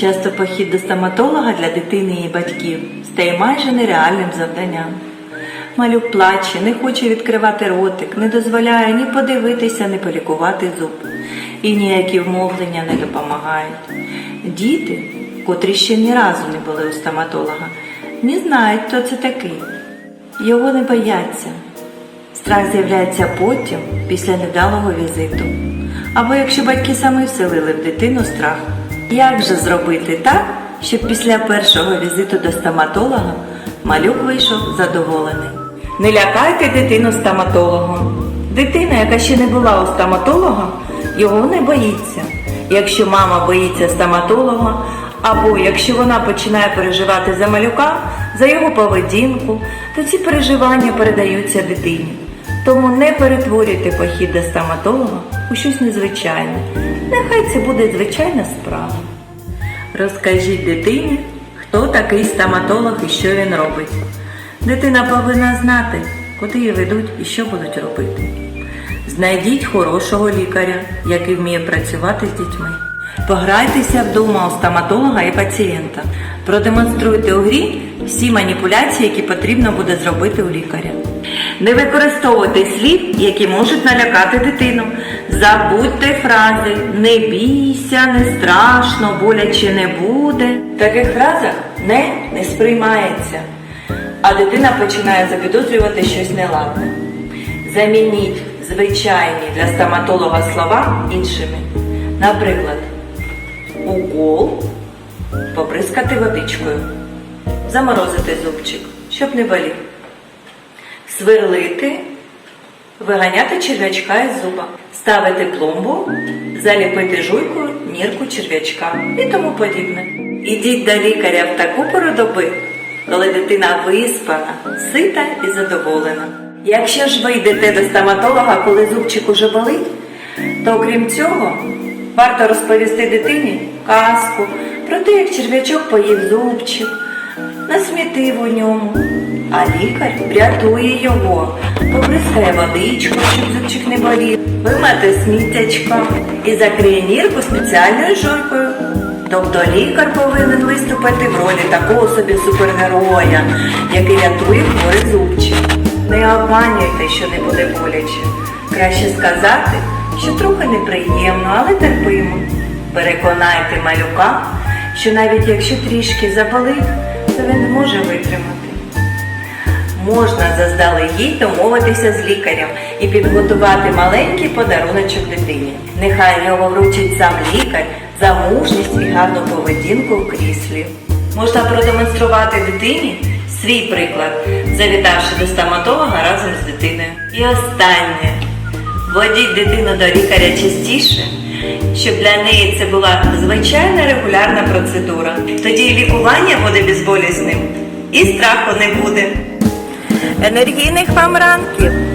Часто похід до стоматолога для дитини і батьків стає майже нереальним завданням. Малюк плаче, не хоче відкривати ротик, не дозволяє ні подивитися, ні полікувати зуб. І ніякі вмовлення не допомагають. Діти, котрі ще ні разу не були у стоматолога, не знають, хто це такий. Його не бояться. Страх з'являється потім, після невдалого візиту. Або якщо батьки самі вселили в дитину страх. Як же зробити так, щоб після першого візиту до стоматолога малюк вийшов задоволений? Не лякайте дитину стоматологом. Дитина, яка ще не була у стоматолога, його не боїться. Якщо мама боїться стоматолога, або якщо вона починає переживати за малюка, за його поведінку, то ці переживання передаються дитині. Тому не перетворюйте похід до стоматолога у щось незвичайне. Нехай це буде звичайна справа. Розкажіть дитині, хто такий стоматолог і що він робить. Дитина повинна знати, куди її ведуть і що будуть робити. Знайдіть хорошого лікаря, який вміє працювати з дітьми. Пограйтеся вдома у стоматолога і пацієнта. Продемонструйте у грі всі маніпуляції, які потрібно буде зробити у лікаря. Не використовуйте слів, які можуть налякати дитину. Забудьте фрази не бійся, не страшно, боляче не буде. В таких фразах не, не сприймається, а дитина починає запідозрювати щось неладне. Замініть звичайні для стоматолога слова іншими. Наприклад, укол поприскати водичкою, заморозити зубчик, щоб не болів, сверлити, виганяти черв'ячка із зуба, ставити пломбу, заліпити жуйкою нірку черв'ячка і тому подібне. Ідіть до лікаря в таку пору доби, коли дитина виспана, сита і задоволена. Якщо ж ви йдете до стоматолога, коли зубчик уже болить, то окрім цього варто розповісти дитині казку про те, як черв'ячок поїв зубчик, насмітив у ньому, а лікар врятує його, поприскає водичку, щоб зубчик не болів, вимете сміттячко і закриє нірку спеціальною жуйкою. Тобто лікар повинен виступити в ролі такого собі супергероя, який рятує хворий зубчик. Не обманюйте, що не буде боляче. Краще сказати, що трохи неприємно, але терпимо. Переконайте малюка, що навіть якщо трішки заболить, то він зможе витримати. Можна заздалегідь домовитися з лікарем і підготувати маленький подаруночок дитині. Нехай його вручить сам лікар за мужність і гарну поведінку в кріслі. Можна продемонструвати дитині свій приклад, завітавши до стоматолога разом з дитиною. І останнє. Водіть дитину до лікаря частіше, щоб для неї це була звичайна регулярна процедура. Тоді і лікування буде безболісним, і страху не буде. Енергійних вам ранків!